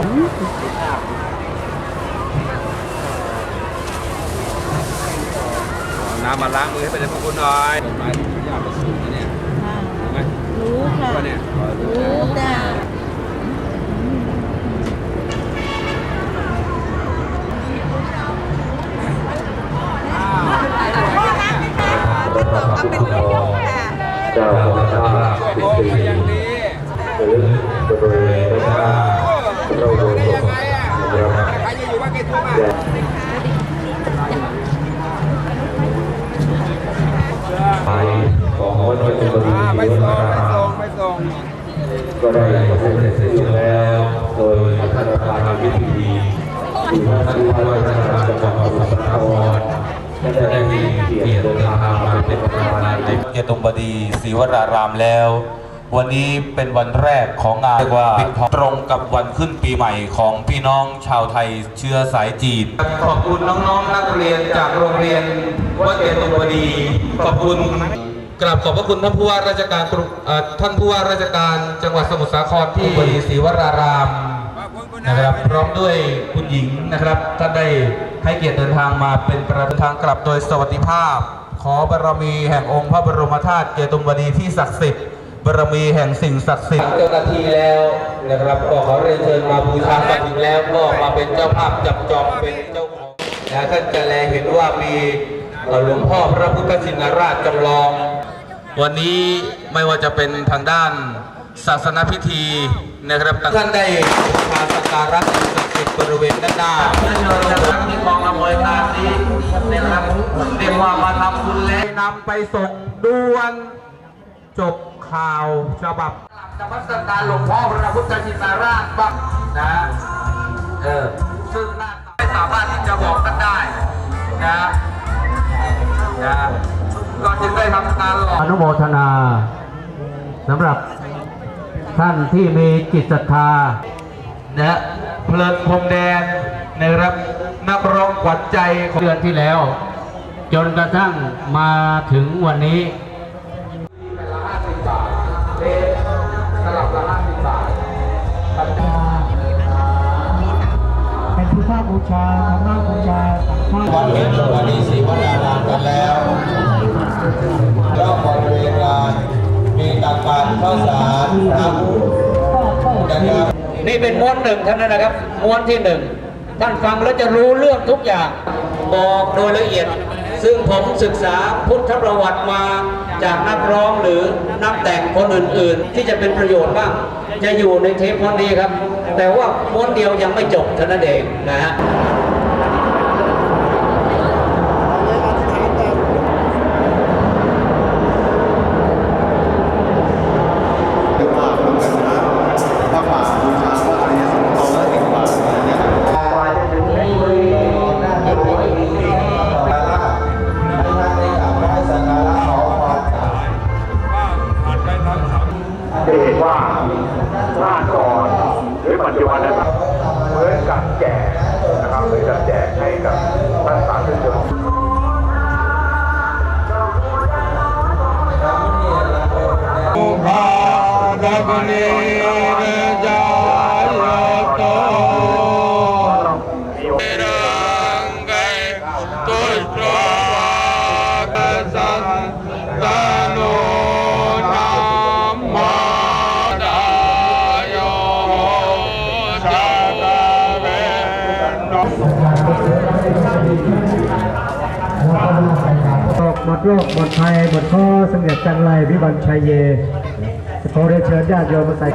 น้ำมาล้างมือให้เป็นพระคุณหน่อยไม้ยากไปสูงนะเนี่ยรู้ไหมรู้ค่ะว่าเนี่ยรู้จ้าเจ้าของชาติโอ้ยอย่างนี้หรือบริเวณพระชาติ เราดูได้ยังไงอะใครจะอยู่ว่ากี่ทุ่มอะไปของวัดพระจุลบุรีอ่าไม่วัดส่พระงไม่ส่งไม่ส่งก็ได้เสร็จสิ้นแล้ว โดยท่านประธานพิธีคือท่านผู้ว่าราชการจังหวัดสมุทรสาครและได้มีเกียรติเดินทางมาเป็นประธานในเจตุบดีศรีวรารามแล้ว วันนี้เป็นวันแรกของงานเรียกว่าปิดทองตรงกับวันขึ้นปีใหม่ของพี่น้องชาวไทยเชื้อสายจีน ขอบคุณน้องๆนักเรียนจากโรงเรียนวัดเจตุงบดีขอบคุณกราบขอบพระคุณท่านผู้ว่าราชการกรุเอ่อท่านผู้ว่าราชการจังหวัดสมุทรสาครที่บดีศรีวรารามนะครับพร้อมด้วยคุณหญิงนะครับท่านได้ให้เกียรติเดินทางมาเป็นประธานทางกลับโดยสวัสดิภาพ ขอบารมีแห่งองค์พระบรมธาตุเกตุมวดีที่ศักดิ์สิทธิ์ บารมีแห่งสิ่งศักดิ์สิทธิ์เจ้าหน้าที่แล้วนะครับก็ขอเรียนเชิญมาบูชามาถึงแล้วก็มาเป็นเจ้าภาพจับจองเป็นเจ้าของนะท่านจะแลเห็นว่ามีเอ่อหลวงพ่อพระพุทธชินราชจำลอง วันนี้ไม่ว่าจะเป็นทางด้านศาสนพิธีนะครับท่านได้บูชาสักการะสิ่งศักดิ์สิทธิ์บริเวณด้านหน้าเพื่อเชิญนะครับที่กองอำนวยการนี้นะครับเรียกว่ามาทำบุญและนำไปส่งด่วนจบ ข่าวฉบับนมัสการหลวงพ่อพระพุทธชินราชบ้างนะ เออ ซึ่งหน้าตาไม่สามารถที่จะบอกกันได้นะนะก็จึงได้ทำการหล่ออนุโมทนาสำหรับท่านที่มีจิตศรัทธานะเพลินพรมแดนนะครับนักร้องขวัญใจของเดือนที่แล้ว จนกระทั่งมาถึงวันนี้ พุทธบูชาธรรมบูชาวันเห็นวันนี้สีวันดารามกันแล้วแล้วบริเวณลานมีตักบาตรข้าวสารน้ำนะครับนี่เป็นม้วนหนึ่งท่านนะครับ ม้วนที่หนึ่งท่านฟังแล้วจะรู้เรื่องทุกอย่าง บอกโดยละเอียด ซึ่งผมศึกษาพุทธประวัติมา จากนักร้องหรือนักแต่งคนอื่นๆ ที่จะเป็นประโยชน์บ้างจะอยู่ในเทปม้วนนี้ครับ แต่ว่าม้วนเดียวยังไม่จบเท่านั้นเองนะฮะ เห็นว่าหน้าก่อนหรือปัจจุบันนะครับเหมือนกับแจกนะครับเหมือนกับแจกให้กับท่านสาธุชน โรคหมดภัยหมดข้อเสงี่ยมจันไรวิบันชัยเยขอเรียนเชิญญาติโยมมาใส่